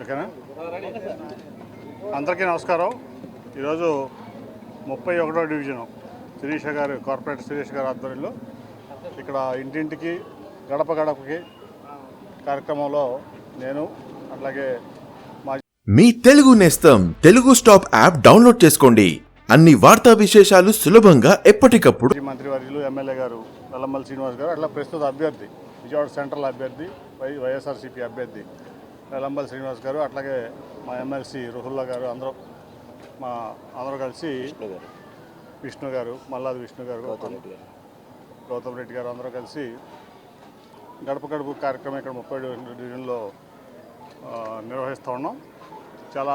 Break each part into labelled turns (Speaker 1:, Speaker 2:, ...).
Speaker 1: ఓకేనా? అందరికీ నమస్కారం. ఈరోజు ముప్పై ఒకటో డివిజను శిరీష గారు కార్పొరేట్ శిరీష గారి ఆధ్వర్యంలో ఇక్కడ ఇంటింటికి గడప గడపకి కార్యక్రమంలో నేను అట్లాగే మా
Speaker 2: మీ తెలుగు నేస్తం తెలుగు స్టాప్ యాప్ డౌన్లోడ్ చేసుకోండి. అన్ని వార్తా విశేషాలు సులభంగా ఎప్పటికప్పుడు.
Speaker 1: మంత్రివర్యులు ఎమ్మెల్యే గారు నల్లమల్లి శ్రీనివాస్ గారు అట్లా ప్రస్తుత అభ్యర్థి విజయవాడ సెంట్రల్ అభ్యర్థి వై వైఎస్ఆర్సీపీ అభ్యర్థి నల్లమల్లి శ్రీనివాస్ గారు అట్లాగే మా ఎమ్మెల్సీ రుహుల్లా గారు అందరూ మా అందరూ కలిసి విష్ణు గారు. మల్లాది విష్ణు గారు గౌతమ్ రెడ్డి గారు. అందరూ కలిసి గడప గడప కార్యక్రమం ఇక్కడ ముప్పై డివిజన్లో నిర్వహిస్తూ ఉన్నాం. చాలా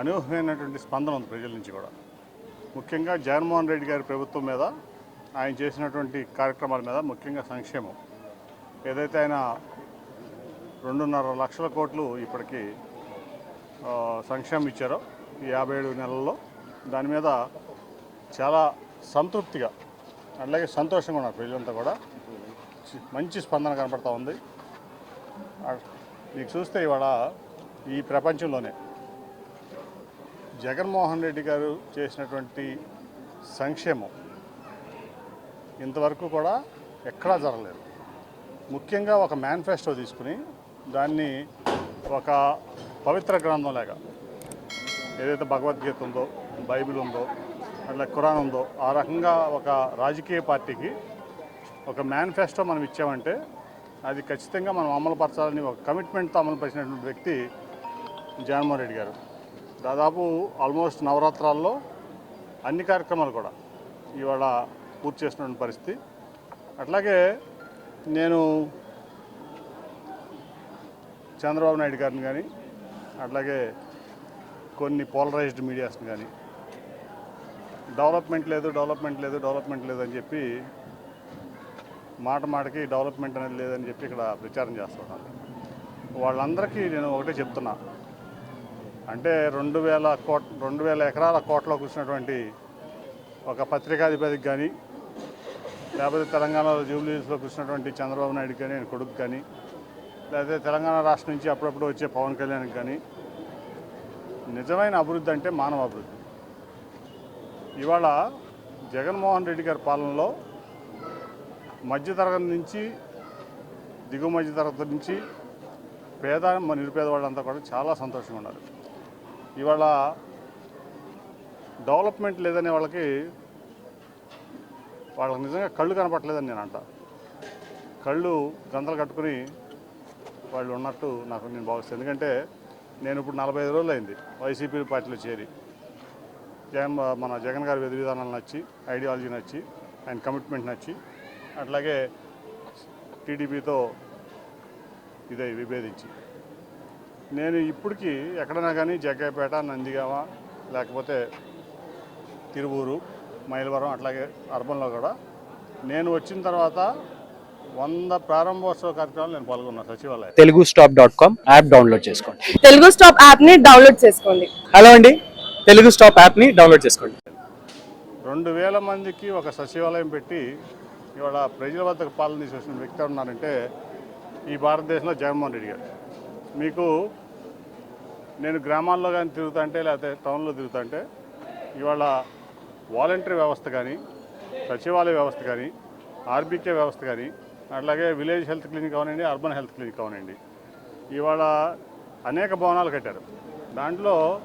Speaker 1: అనూహ్యమైనటువంటి స్పందన ఉంది ప్రజల నుంచి కూడా. ముఖ్యంగా జగన్మోహన్ రెడ్డి గారి ప్రభుత్వం మీద ఆయన చేసినటువంటి కార్యక్రమాల మీద ముఖ్యంగా సంక్షేమం. ఏదైతే ఆయన రెండున్నర లక్షల కోట్లు ఇప్పటికీ సంక్షేమం ఇచ్చారో యాభై ఏడు నెలల్లో దాని మీద చాలా సంతృప్తిగా అలాగే సంతోషంగా ఉన్నారు ప్రజలంతా కూడా. మంచి స్పందన కనపడతా ఉంది. మీకు చూస్తే ఇవాళ ఈ ప్రపంచంలోనే జగన్మోహన్ రెడ్డి గారు చేసినటువంటి సంక్షేమం ఇంతవరకు కూడా ఎక్కడా జరగలేదు. ముఖ్యంగా ఒక మేనిఫెస్టో తీసుకుని దాన్ని ఒక పవిత్ర గ్రంథం లాగా ఏదైతే భగవద్గీత ఉందో బైబిల్ ఉందో అట్లా ఖురాన్ ఉందో ఆ రకంగా ఒక రాజకీయ పార్టీకి ఒక మేనిఫెస్టో మనం ఇచ్చామంటే అది ఖచ్చితంగా మనం అమలుపరచాలని ఒక కమిట్మెంట్తో అమలుపరిచినటువంటి వ్యక్తి జగన్మోహన్ రెడ్డి గారు. దాదాపు ఆల్మోస్ట్ నవరాత్రాల్లో అన్ని కార్యక్రమాలు కూడా ఇవాళ పూర్తి చేసినటువంటి పరిస్థితి. అట్లాగే నేను చంద్రబాబు నాయుడు గారిని కానీ అట్లాగే కొన్ని పోలరైజ్డ్ మీడియాస్ని కానీ డెవలప్మెంట్ లేదు డెవలప్మెంట్ లేదు డెవలప్మెంట్ లేదు అని చెప్పి మాట మాటకి డెవలప్మెంట్ అనేది లేదని చెప్పి ఇక్కడ ప్రచారం చేస్తున్నాను వాళ్ళందరికీ నేను ఒకటే చెప్తున్నా. అంటే రెండు వేల కోట్ రెండు వేల ఎకరాల కోట్లో కూర్చున్నటువంటి ఒక పత్రికాధిపతికి కానీ లేకపోతే తెలంగాణలో జూబ్లీస్లో కూర్చున్నటువంటి చంద్రబాబు నాయుడు కానీ ఆయన కొడుకు కానీ లేకపోతే తెలంగాణ రాష్ట్రం నుంచి అప్పుడప్పుడు వచ్చే పవన్ కళ్యాణ్కి కానీ నిజమైన అభివృద్ధి అంటే మానవ అభివృద్ధి. ఇవాళ జగన్మోహన్ రెడ్డి గారి పాలనలో మధ్యతరగతి నుంచి దిగువ మధ్యతరగతి నుంచి పేద నిరుపేద వాళ్ళంతా కూడా చాలా సంతోషంగా ఉన్నారు. ఇవాళ డెవలప్మెంట్ లేదనే వాళ్ళకి వాళ్ళకి నిజంగా కళ్ళు కనపట్లేదని నేను అంట. కళ్ళు గంతలు కట్టుకుని వాళ్ళు ఉన్నట్టు నాకు నేను భావిస్తాను ఎందుకంటే నేను ఇప్పుడు నలభై ఐదు రోజులు అయింది వైసీపీ పార్టీలో చేరి. జగన్ మన జగన్ గారి విధి విధానాలు నచ్చి ఐడియాలజీ నచ్చి ఆయన కమిట్మెంట్ నచ్చి అట్లాగే టీడీపీతో ఇదే విభేదించి. నేను ఇప్పటికీ ఎక్కడైనా కానీ జగ్గైపేట నందిగామ లేకపోతే తిరువూరు మైలవరం అట్లాగే అర్బన్లో కూడా నేను వచ్చిన తర్వాత వంద ప్రారంభోత్సవ కార్యక్రమాలు నేను పాల్గొన్నాను సచివాలయం
Speaker 3: Telugu stop dot com app download చేసుకోండి.
Speaker 4: తెలుగు స్టాప్ యాప్ని డౌన్లోడ్ చేసుకోండి.
Speaker 3: హలో అండి తెలుగు స్టాప్ యాప్ని డౌన్లోడ్ చేసుకోండి.
Speaker 1: రెండు వేల మందికి ఒక సచివాలయం పెట్టి ఇవాళ ప్రజల వద్దకు పాలన తీసుకొచ్చిన వ్యక్తి ఉన్నారంటే ఈ భారతదేశంలో జగన్మోహన్ రెడ్డి గారు. మీకు నేను గ్రామాల్లో కానీ తిరుగుతుంటే లేకపోతే టౌన్లో తిరుగుతుంటే ఇవాళ వాలంటరీ వ్యవస్థ కానీ సచివాలయ వ్యవస్థ కానీ ఆర్బీకే వ్యవస్థ కానీ అట్లాగే విలేజ్ హెల్త్ క్లినిక్ అవనండి అర్బన్ హెల్త్ క్లినిక్ అవనండి ఇవాళ అనేక భవనాలు కట్టారు. దాంట్లో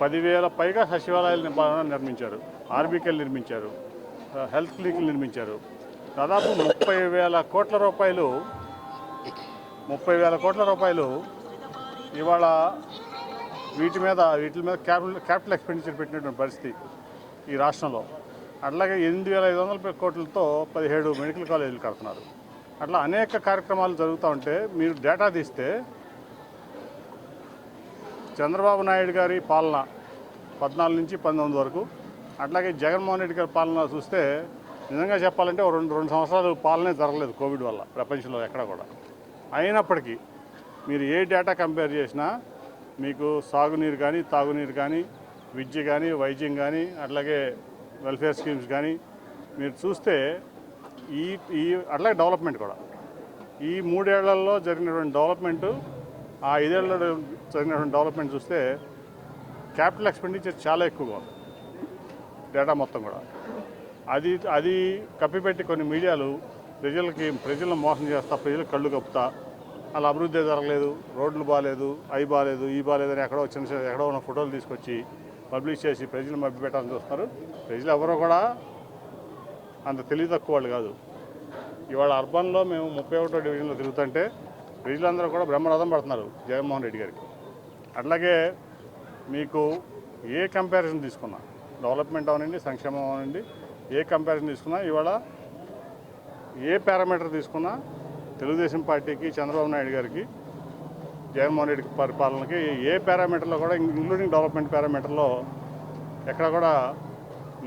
Speaker 1: పదివేల పైగా సచివాలయాలు భవనాలు నిర్మించారు. ఆర్బీకేలు నిర్మించారు. హెల్త్ క్లినిక్లు నిర్మించారు. దాదాపు ముప్పై వేల కోట్ల రూపాయలు ముప్పై వేల కోట్ల రూపాయలు ఇవాళ వీటి మీద వీటి మీద క్యాపిటల్ క్యాపిటల్ ఎక్స్పెండిచర్ పెట్టినటువంటి పరిస్థితి ఈ రాష్ట్రంలో. అట్లాగే ఎనిమిది వేల ఐదు వందల కోట్లతో పదిహేడు మెడికల్ కాలేజీలు కడుతున్నారు. అట్లా అనేక కార్యక్రమాలు జరుగుతూ ఉంటే మీరు డేటా తీస్తే చంద్రబాబు నాయుడు గారి పాలన పద్నాలుగు నుంచి పంతొమ్మిది వరకు అట్లాగే జగన్మోహన్ రెడ్డి గారి పాలన చూస్తే నిజంగా చెప్పాలంటే ఓ రెండు రెండు సంవత్సరాలు పాలనే జరగలేదు కోవిడ్ వల్ల ప్రపంచంలో ఎక్కడ కూడా. అయినప్పటికీ మీరు ఏ డేటా కంపేర్ చేసినా మీకు సాగునీరు కానీ తాగునీరు కానీ విద్య కానీ వైద్యం కానీ అట్లాగే వెల్ఫేర్ స్కీమ్స్ కానీ మీరు చూస్తే ఈ ఈ అట్లాగే డెవలప్మెంట్ కూడా. ఈ మూడేళ్ళలో జరిగినటువంటి డెవలప్మెంట్ ఆ ఐదేళ్ళలో జరిగినటువంటి డెవలప్మెంట్ చూస్తే క్యాపిటల్ ఎక్స్పెండిచర్ చాలా ఎక్కువగా ఉంది. డేటా మొత్తం కూడా. అది అది కప్పిపెట్టి కొన్ని మీడియాలు ప్రజలకి ప్రజలను మోసం చేస్తా ప్రజలు కళ్ళు కప్పుతా అలా అభివృద్ధి జరగలేదు రోడ్లు బాగాలేదు అవి బాగాలేదు ఈ బాగాలేదని అని ఎక్కడో చిన్న చిన్న ఎక్కడో ఉన్న ఫోటోలు తీసుకొచ్చి పబ్లిష్ చేసి ప్రజలు మభ్యపెట్టాలని చూస్తున్నారు. ప్రజలు ఎవరో కూడా అంత తెలివి తక్కువ వాళ్ళు కాదు. ఇవాళ అర్బన్లో మేము ముప్పై ఒకటో డివిజన్లో తిరుగుతుంటే ప్రజలందరూ కూడా బ్రహ్మరథం పడుతున్నారు జగన్మోహన్ రెడ్డి గారికి. అట్లాగే మీకు ఏ కంపారిజన్ తీసుకున్నా డెవలప్మెంట్ అవనండి సంక్షేమం అవనండి ఏ కంపారిజన్ తీసుకున్నా ఇవాళ ఏ పారామీటర్ తీసుకున్నా తెలుగుదేశం పార్టీకి చంద్రబాబు నాయుడు గారికి జగన్మోహన్ రెడ్డి పరిపాలనకి ఏ పారామీటర్లో కూడా ఇంక్లూడింగ్ డెవలప్మెంట్ పారామీటర్లో ఎక్కడ కూడా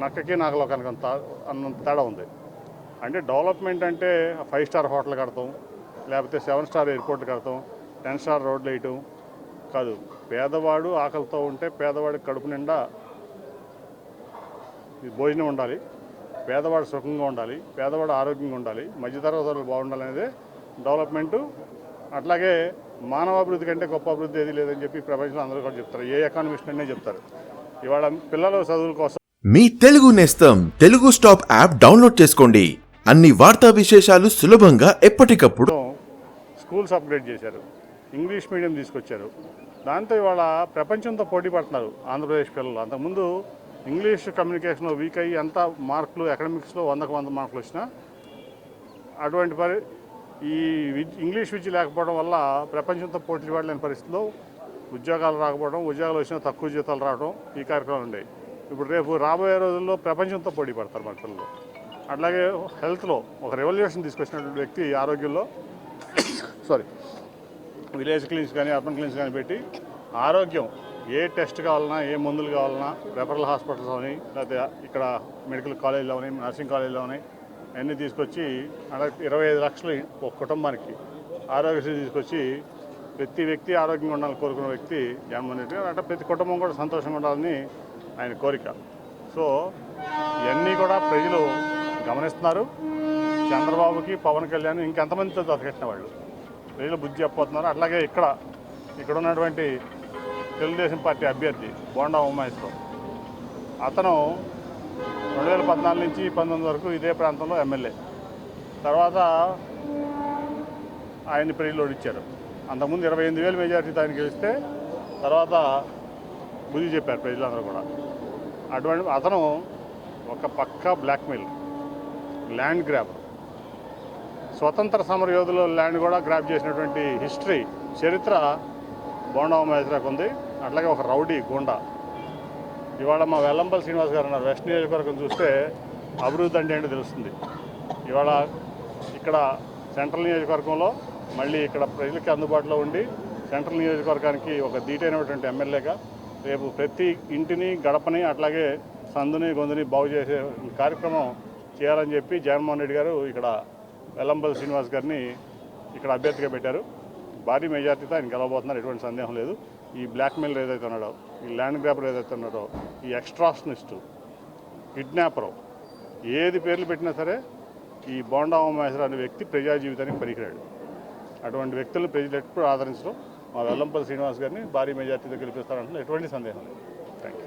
Speaker 1: నక్కకి నాకలో అంత అన్నంత తేడా ఉంది. అంటే డెవలప్మెంట్ అంటే ఫైవ్ స్టార్ హోటల్ కడతాం లేకపోతే సెవెన్ స్టార్ ఎయిర్పోర్ట్ కడతాం టెన్ స్టార్ రోడ్లు వేయటం కాదు. పేదవాడు ఆకలితో ఉంటే పేదవాడికి కడుపు నిండా భోజనం ఉండాలి పేదవాడు సుఖంగా ఉండాలి పేదవాడు ఆరోగ్యంగా ఉండాలి మధ్యతరగతి బాగుండాలనేదే డెవలప్మెంటు అట్లాగే మానవాభివృద్ధి కంటే గొప్ప అభివృద్ధి ఏది లేదని చెప్పి ప్రపంచంలో అందరూ కూడా చెప్తారు. ఏ ఎకానమిస్ట్ అనే చెప్తారు. ఇవాళ పిల్లల చదువుల కోసం
Speaker 2: మీ తెలుగు నేస్తం తెలుగు స్టాప్ యాప్ డౌన్లోడ్ చేసుకోండి. అన్ని వార్తా విశేషాలు సులభంగా ఎప్పటికప్పుడు
Speaker 1: స్కూల్స్ అప్గ్రేడ్ చేశారు. ఇంగ్లీష్ మీడియం తీసుకొచ్చారు. దాంతో ఇవాళ ప్రపంచంతో పోటీ పడుతున్నారు ఆంధ్రప్రదేశ్ పిల్లలు. అంతకుముందు ఇంగ్లీష్ కమ్యూనికేషన్ వీక్ అయ్యి ఎంత మార్కులు అకాడమిక్స్లో వందకు వంద మార్కులు వచ్చినా అటువంటి పరి ఈ ఇంగ్లీష్ విద్య లేకపోవడం వల్ల ప్రపంచంతో పోటీ పడలేని పరిస్థితిలో ఉద్యోగాలు రాకపోవడం ఉద్యోగాలు వచ్చినా తక్కువ జీతాలు రావడం ఈ కార్యక్రమాలు ఉండేవి ఇప్పుడు రేపు రాబోయే రోజుల్లో ప్రపంచంతో పోటీ పడతారు మన పిల్లలు. అట్లాగే హెల్త్లో ఒక రెవల్యూషన్ తీసుకొచ్చినటువంటి వ్యక్తి ఆరోగ్యంలో సారీ విలేజ్ క్లినిక్స్ కానీ అర్బన్ క్లినిక్స్ కానీ పెట్టి ఆరోగ్యం ఏ టెస్ట్ కావాలన్నా ఏ మందులు కావాలన్నా రెఫరల్ హాస్పిటల్స్ అవని లేకపోతే ఇక్కడ మెడికల్ కాలేజీలో ఉన్నాయి నర్సింగ్ కాలేజీలో ఉన్నాయి అన్నీ తీసుకొచ్చి అలా ఇరవై ఐదు లక్షలు ఒక కుటుంబానికి. ఆరోగ్యశ్రీ తీసుకొచ్చి ప్రతి వ్యక్తి ఆరోగ్యంగా ఉండాలని కోరుకున్న వ్యక్తి జగన్మోహన్ రెడ్డి గారు. అంటే ప్రతి కుటుంబం కూడా సంతోషంగా ఉండాలని ఆయన కోరిక. సో ఇవన్నీ కూడా ప్రజలు గమనిస్తున్నారు. చంద్రబాబుకి పవన్ కళ్యాణ్ ఇంకెంతమందితో దతకట్టిన వాళ్ళు. ప్రజలు బుద్ధి చెప్పబోతున్నారు. అట్లాగే ఇక్కడ ఇక్కడ ఉన్నటువంటి తెలుగుదేశం పార్టీ అభ్యర్థి బోండా ఉమాయిస్తో అతను రెండు వేల పద్నాలుగు నుంచి పంతొమ్మిది వరకు ఇదే ప్రాంతంలో ఎమ్మెల్యే. తర్వాత ఆయన్ని ప్రజలు ఇచ్చారు. అంతకుముందు ఇరవై ఎనిమిది వేలు మెజారిటీతో ఆయన గెలిస్తే తర్వాత బుద్ధి చెప్పారు ప్రజలందరూ కూడా. అటువంటి అతను ఒక పక్క బ్లాక్మెయిల్ ల్యాండ్ గ్రాబ్ స్వతంత్ర సమర యోధుల ల్యాండ్ కూడా గ్రాప్ చేసినటువంటి హిస్టరీ చరిత్ర బోండా మహేశ్వరకు ఉంది. అట్లాగే ఒక రౌడీ గుండా. ఇవాళ మా వెల్లంపల్లి శ్రీనివాస్ గారు ఉన్నారు. వెస్ట్ నియోజకవర్గం చూస్తే అభివృద్ధి అంటే ఏంటో తెలుస్తుంది. ఇవాళ ఇక్కడ సెంట్రల్ నియోజకవర్గంలో మళ్ళీ ఇక్కడ ప్రజలకి అందుబాటులో ఉండి సెంట్రల్ నియోజకవర్గానికి ఒక దీటైనటువంటి ఎమ్మెల్యేగా రేపు ప్రతి ఇంటిని గడపని అట్లాగే సందుని గొంతుని బాగు చేసే కార్యక్రమం చేయాలని చెప్పి జగన్మోహన్ రెడ్డి గారు ఇక్కడ వెల్లంపల్లి శ్రీనివాస్ గారిని ఇక్కడ అభ్యర్థిగా పెట్టారు. భారీ మెజార్టీతో ఆయన గెలవబోతున్నారు. ఎటువంటి సందేహం లేదు. ఈ బ్లాక్మెయిల్ ఏదైతే ఉన్నాడో ఈ ల్యాండ్ గ్రాబర్ ఏదైతే ఉన్నాడో ఈ ఎక్స్ట్రాషనిస్టు కిడ్నాపరు ఏది పేర్లు పెట్టినా సరే ఈ బోండా ఉమేశ్వర అనే వ్యక్తి ప్రజా జీవితానికి పనికిరాడు. అటువంటి వ్యక్తులను ప్రజలు ఎప్పుడు ఆదరించడం మా వెల్లంపల్లి శ్రీనివాస్ గారిని భారీ మెజార్టీతో గెలిపిస్తారంటే ఎటువంటి సందేహం లేదు. Thank you